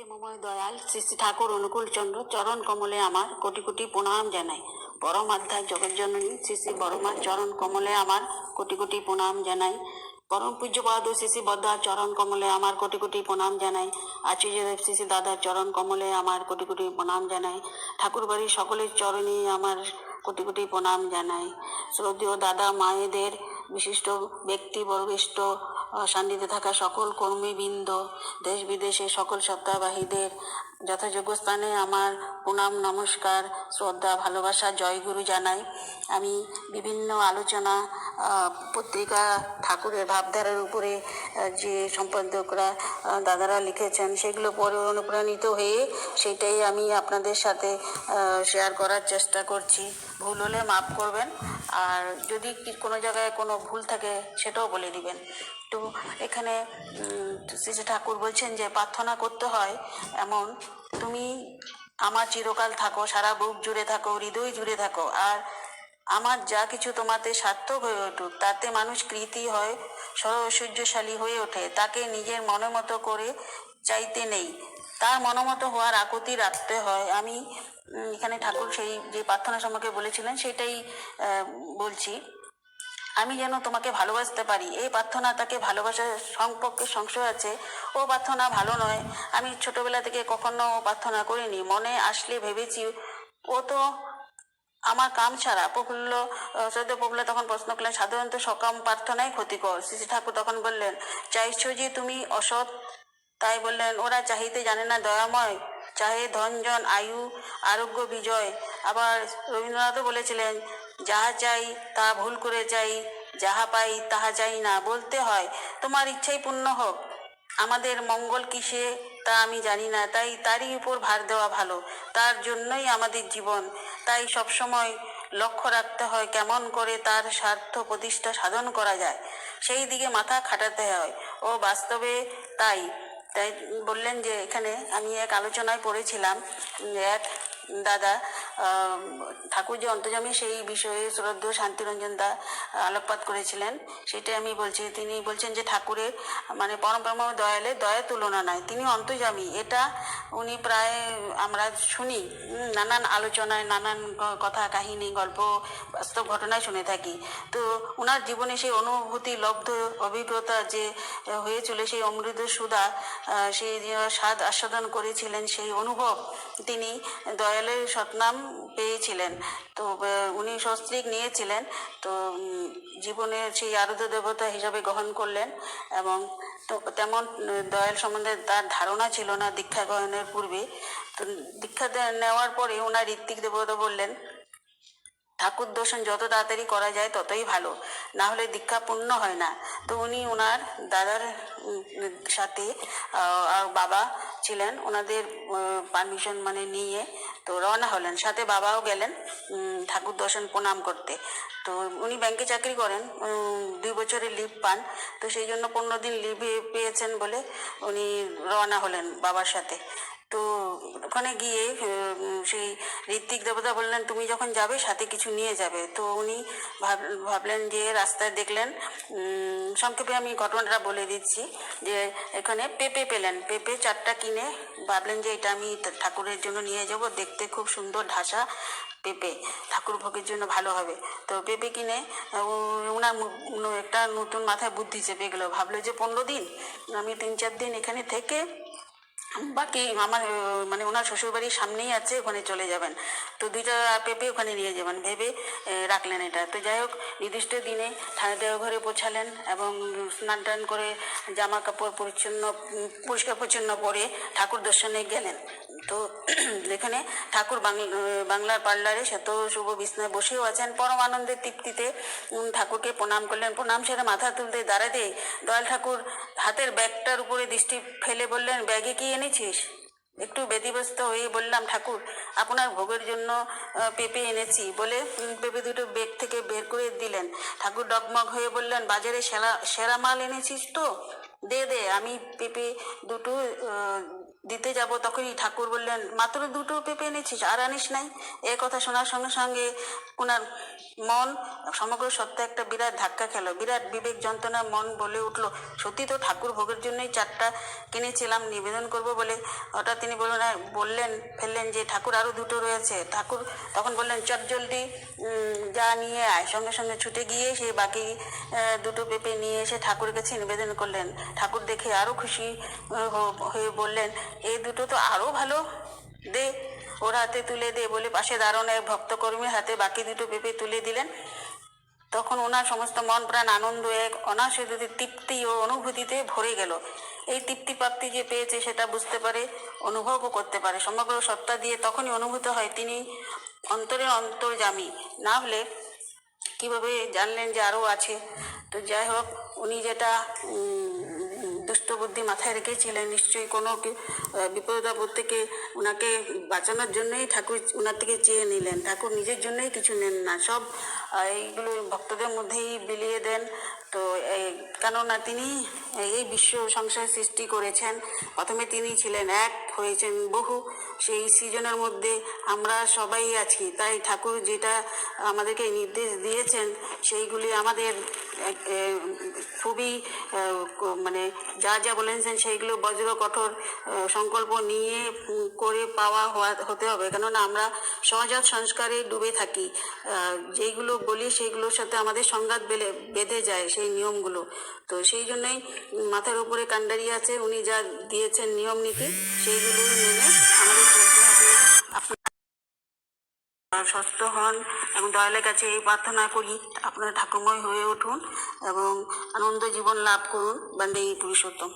প্রেমময় দয়াল শ্রী ঠাকুর অনুকূল চন্দ্র, চরণ কমলে আমার কোটি কোটি প্রণাম জানাই। পরম আধ্যায় জগজ্জননী শ্রী শ্রী বড়মার চরণ কমলে আমার কোটি কোটি প্রণাম জানাই। পরম পূজ্যপাদ শ্রী শ্রী বদ্দার চরণ কমলে আমার কোটি কোটি প্রণাম জানাই। আচার্যদেব শ্রী শ্রী দাদার চরণ কমলে আমার কোটি কোটি প্রণাম জানাই। ঠাকুর বাড়ির সকলের চরণে আমার কোটি কোটি প্রণাম জানাই। শ্রদ্ধেয় দাদা, মায়েদের বিশিষ্ট ব্যক্তি বর্বিষ্ট সান্নিধ্যে থাকা সকল কর্মীবৃন্দ দেশ বিদেশে সকল সত্তাবাহীদের যথাযোগ্য স্থানে আমার প্রণাম, নমস্কার, শ্রদ্ধা, ভালোবাসা জয়গুরু জানাই। আমি বিভিন্ন আলোচনা পত্রিকা, ঠাকুরের ভাবধারার উপরে যে সম্পাদকরা দাদারা লিখেছেন, সেগুলো পরে অনুপ্রাণিত হয়ে সেটাই আমি আপনাদের সাথে শেয়ার করার চেষ্টা করছি। ভুল হলে মাফ করবেন। আর যদি কোনো জায়গায় কোনো ভুল থাকে, সেটাও বলে দিবেন। তো এখানে শ্রী শ্রী ঠাকুর বলছেন যে, প্রার্থনা করতে হয় এমন তুমি আমার চিরকাল থাকো, সারা বুক জুড়ে থাকো, হৃদয় জুড়ে থাকো। আর আমার যা কিছু তোমাতে সার্থক হয়ে উঠুক, তাতে মানুষ কৃতি হয় সরৈশ্বর্যশালী হয়ে ওঠে। তাকে নিজের মনের মতো করে চাইতে নেই। তার মনোমতো হওয়ার আকুতি রাখতে হয়। আমি এখানে ঠাকুর সেই যে প্রার্থনা সম্পর্কে বলেছিলেন, সেটাই বলছি। আমি যেন তোমাকে ভালোবাসতে পারি। এই প্রার্থনা তাকে ভালোবাসার সম্পর্কে সংশয় আছে। ও প্রার্থনা ভালো নয়। আমি ছোটবেলা থেকে কখনো প্রার্থনা করিনি। মনে আসলে ভেবেছি, ও তো আমার কাম ছাড়া। প্রফুল্ল সদ্য প্রফুল্ল তখন প্রশ্ন করলেন, সাধারণত সকাম প্রার্থনাই ক্ষতিকর? শ্রী ঠাকুর তখন বললেন, চাইছো যে তুমি অসৎ? তাই বললেন, ওরা চাহিতে জানে না দয়াময়। চাহে ধনজন আয়ু, আরোগ্য, বিজয়। আবার রবীন্দ্রনাথও বলেছিলেন যাহা চাই তা ভুল করে চাই যাহা পাই তাহা চাই না বলতে হয়, তোমার ইচ্ছাই পূর্ণ হোক। আমাদের মঙ্গল কিসে, তা আমি জানি না, তাই তারই উপর ভার দেওয়া ভালো, তার জন্যই আমাদের জীবন। তাই সবসময় লক্ষ্য রাখতে হয়, কেমন করে তার স্বার্থ প্রতিষ্ঠা সাধন করা যায়। সেই দিকে মাথা খাটাতে হয়। ও বাস্তবে তাই। তাই বললেন যে, এখানে আমি এক আলোচনায় পড়েছিলাম, এক দাদা ঠাকুর যে অন্তর্জামী সেই বিষয়ে শ্রদ্ধ শান্তিরঞ্জন দা আলোকপাত করেছিলেন। সেটাই আমি বলছি। তিনি বলছেন যে ঠাকুরের মানে পরমপরম দয়ালে দয়া তুলনা নয় তিনি অন্তর্জামী এটা উনি প্রায় আমরা শুনি নানান আলোচনায়, নানান কথা, কাহিনী, গল্প, বাস্তব ঘটনায় শুনে থাকি। তো ওনার জীবনে সেই অনুভূতি, লব্ধ, অভিজ্ঞতা যে হয়েছিল সেই অমৃত সুদা সেই স্বাদ আস্বাদন করেছিলেন, সেই অনুভব তিনি দয়ালের সৎনাম পেয়েছিলেন। তো উনি সস্ত্রীক নিয়েছিলেন। তো জীবনে সেই আরদ্য দেবতা হিসাবে গ্রহণ করলেন এবং তো তেমন দয়াল সম্বন্ধে তার ধারণা ছিল না দীক্ষা গ্রহণের পূর্বে। তো দীক্ষা নেওয়ার পরে ওনার ঋত্বিক দেবতা বললেন ঠাকুর দর্শন যত তাড়াতাড়ি করা যায় ততই ভালো। না হলে দীক্ষা পূর্ণ হয় না। তো উনি ওনার দাদার সাথে আর বাবা ছিলেন। ওনাদের পারমিশন মানে নিয়ে তো রওনা হলেন। সাথে বাবাও গেলেন ঠাকুর দর্শন প্রণাম করতে। তো উনি ব্যাংকে চাকরি করেন দুই বছরের লিভ পান। তো সেই জন্য পনেরো দিন লিভ পেয়েছেন বলে উনি রওনা হলেন বাবার সাথে। তো ওখানে গিয়ে সেই ঋত্বিক দেবতা বললেন, তুমি যখন যাবে, সাথে কিছু নিয়ে যাবে। তো উনি ভাব- ভাবলেন যে রাস্তায় দেখলেন সংক্ষেপে আমি ঘটনাটা বলে দিচ্ছি, যে এখানে পেঁপে পেলেন। পেঁপে চারটা কিনে ভাবলেন যে এটা আমি ঠাকুরের জন্য নিয়ে যাব। দেখতে খুব সুন্দর ঢাসা পেঁপে, ঠাকুর ভোগের জন্য ভালো হবে। তো পেঁপে কিনে ওনার একটা নতুন মাথায় বুদ্ধি চেপে গেলো। ভাবলো যে পনেরো দিন, আমি তিন চার দিন এখানে থেকে বাকি আমার মানে ওনার শ্বশুরবাড়ির সামনেই আছে, ওখানে চলে যাবেন। তো দুইটা পেঁপে ওখানে নিয়ে যাবেন, ভেবে রাখলেন এটা। তো যাই হোক, নির্দিষ্ট দিনে ঠাকুর ঘরে পৌঁছালেন এবং স্নান টান করে জামা কাপড় পরিচ্ছন্ন পরিষ্কার পরিচ্ছন্ন পরে ঠাকুর দর্শনে গেলেন। তো এখানে ঠাকুর বাংলা বাংলার পার্লারে শত শুভ বিছনায় বসেও আছেন। পরম আনন্দের তৃপ্তিতে ঠাকুরকে প্রণাম করলেন। প্রণাম সেরে মাথা তুলতে দাঁড়াতে দয়াল ঠাকুর হাতের ব্যাগটার উপরে দৃষ্টি ফেলে বললেন, ব্যাগে কি এনেছিস? একটু ব্যতিব্যস্ত হয়ে বললাম, ঠাকুর, আপনার ভোগের জন্য পেঁপে এনেছি। বলে পেঁপে দুটো ব্যাগ থেকে বের করে দিলেন। ঠাকুর ডগমগ হয়ে বললেন, বাজারে সেরা সেরা মাল এনেছিস তো? দে দে, আমি পেঁপে দুটো দিতে যাব তখনই ঠাকুর বললেন মাত্র দুটো পেঁপে এনেছিস, আর আনিস নাই? এ কথা শোনার সঙ্গে সঙ্গে ওনার মন সমগ্র সত্ত্বে একটা বিরাট ধাক্কা খেলো, বিরাট বিবেক যন্ত্রণা মন বলে উঠল, সত্যি তো ঠাকুর ভোগের জন্যই চারটা কিনেছিলাম, নিবেদন করব বলে। হঠাৎ তিনি বললেন বললেন, ফেললেন যে ঠাকুর আরও দুটো রয়েছে। ঠাকুর তখন বললেন, চট জলদি যা নিয়ে আয়। সঙ্গে সঙ্গে ছুটে গিয়ে সে বাকি দুটো পেঁপে নিয়ে এসে ঠাকুরের কাছে নিবেদন করলেন। ঠাকুর দেখে আরও খুশি হয়ে বললেন, এই দুটো তো আরও ভালো, দে। ওর হাতে তুলে দে বলে, পাশে দাঁড়ানো এক ভক্তকর্মীর হাতে বাকি দুটো পেঁপে তুলে দিলেন। তখন ওনার সমস্ত মন প্রাণ আনন্দ, এক অনাসিত তৃপ্তি ও অনুভূতিতে ভরে গেল। এই তৃপ্তি প্রাপ্তি যে পেয়েছে সেটা বুঝতে পারে, অনুভবও করতে পারে। সমগ্র সত্তা দিয়ে তখনই অনুভূত হয় তিনি অন্তরের অন্তর্জামী না হলে কীভাবে জানলেন যে আরও আছে? তো যাই হোক, উনি যেটা দুষ্ট বুদ্ধি মাথায় রেখেছিলেন নিশ্চয়ই কোনো বিপদ আপদ থেকে ওনাকে বাঁচানোর জন্যই ঠাকুর ওনার থেকে চেয়ে নিলেন। ঠাকুর নিজের জন্যই কিছু নেন না। সব এইগুলো ভক্তদের মধ্যেই বিলিয়ে দেন। তো, এই, কেননা তিনি এই বিশ্ব সংসার সৃষ্টি করেছেন। প্রথমে তিনি ছিলেন এক, হয়েছেন বহু। সেই সৃজনের মধ্যে আমরা সবাই আছি। তাই ঠাকুর যেটা আমাদেরকে নির্দেশ দিয়েছেন, সেইগুলি আমাদের খুবই মানে যা যা বলেছেন সেইগুলো বজ্র কঠোর সংকল্প নিয়ে করে পাওয়া হতে হবে। কেননা আমরা সহজাত সংস্কারে ডুবে থাকি। যেইগুলো বলি সেইগুলোর সাথে আমাদের সংঘাত বেলে, বেঁধে যায়। সেই নিয়মগুলো। তো সেই জন্যই মাথার উপরে কান্ডারি আছে, উনি যা দিয়েছেন নিয়ম নীতি সেইগুলো মেনে আমাদের সুস্থ হন এবং দয়ালের কাছে এই প্রার্থনা করি, আপনারা ঠাকুরময় হয়ে উঠুন এবং আনন্দ জীবন লাভ করুন বান্দেই পুরুষোত্তম।